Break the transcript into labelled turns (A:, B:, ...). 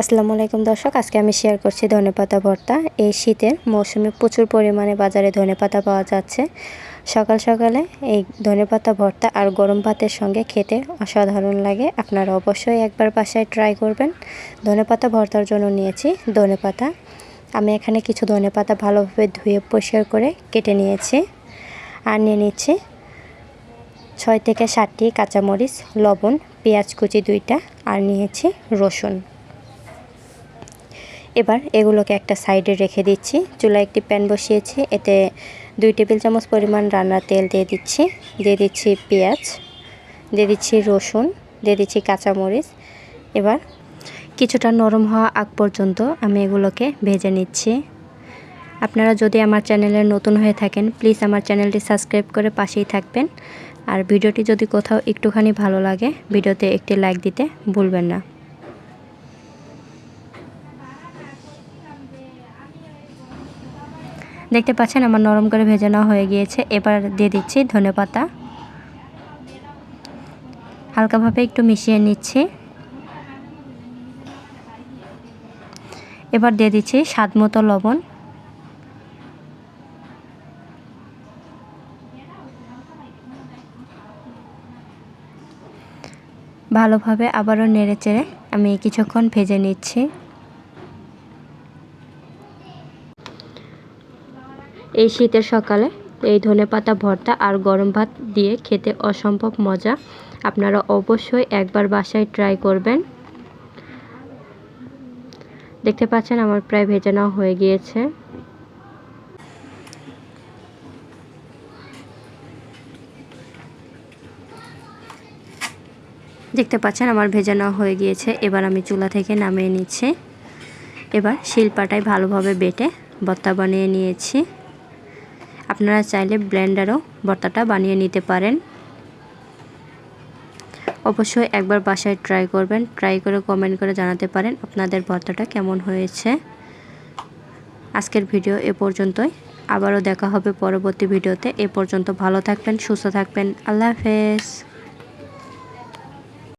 A: আসসালামু আলাইকুম দর্শক, আজকে আমি শেয়ার করছি ধনেপাতা ভর্তা। এই শীতের মৌসুমে প্রচুর পরিমাণে বাজারে ধনেপাতা পাওয়া যাচ্ছে। সকাল সকালে এই ধনেপাতা ভর্তা আর গরম ভাতের সঙ্গে খেতে অসাধারণ লাগে। আপনারা অবশ্যই একবার বাসায় ট্রাই করবেন। ধনেপাতা ভর্তার জন্য নিয়েছি ধনেপাতা আমি এখানে কিছু ধনেপাতা ভালোভাবে ধুয়ে পরিষ্কার করে কেটে নিয়েছি। আর নিয়ে নিচ্ছি ছয় থেকে সাতটি কাঁচামরিচ, লবণ, পেঁয়াজ কুচি দুইটা। আর নিয়েছি রসুন। এবার এগুলোকে একটা সাইডে রেখে দিচ্ছি। চুলায় একটি প্যান বসিয়েছি। এতে দুই টেবিল চামচ পরিমাণ রান্নার তেল দিয়ে দিচ্ছি। দিয়ে দিচ্ছি পেঁয়াজ, দিয়ে দিচ্ছি রসুন, দিয়ে দিচ্ছি কাঁচামরিচ। এবার কিছুটা নরম হওয়া আগ পর্যন্ত আমি এগুলোকে ভেজে নিচ্ছি। আপনারা যদি আমার চ্যানেলে নতুন হয়ে থাকেন, প্লিজ আমার চ্যানেলটি সাবস্ক্রাইব করে পাশেই থাকবেন। আর ভিডিওটি যদি কোথাও একটুখানি ভালো লাগে, ভিডিওতে একটি লাইক দিতে ভুলবেন না। দেখতে পাচ্ছেন আমার নরম করে ভেজে নেওয়া হয়ে গিয়েছে। এবার দিয়ে দিচ্ছি ধনে পাতা। হালকাভাবে একটু মিশিয়ে নিচ্ছি। এবার দিয়ে দিচ্ছি স্বাদ মতো লবণ। ভালোভাবে আবারও নেড়ে চেড়ে আমি কিছুক্ষণ ভেজে নিচ্ছি। এই শীতের সকালে এই ধনে পাতা, ভর্তা আর গরম ভাত দিয়ে খেতে অসম্ভব মজা। আপনারা অবশ্যই একবার বাসায় ট্রাই করবেন। দেখতে পাচ্ছেন আমার প্রায় ভেজে হয়ে গিয়েছে। দেখতে পাচ্ছেন আমার ভেজে হয়ে গিয়েছে। এবার আমি চুলা থেকে নামিয়ে নিচ্ছি। এবার শিলপাটায় ভালোভাবে বেটে ভর্তা বানিয়ে নিয়েছি। আপনারা চাইলে ব্লেন্ডারও ভর্তাটা বানিয়ে নিতে পারেন। অবশ্যই একবার বাসায় ট্রাই করবেন। ট্রাই করে কমেন্ট করে জানাতে পারেন আপনাদের ভর্তাটা কেমন হয়েছে। আজকের ভিডিও এ পর্যন্তই। আবারও দেখা হবে পরবর্তী ভিডিওতে এ পর্যন্ত ভালো থাকবেন, সুস্থ থাকবেন। আল্লাহ হাফেজ।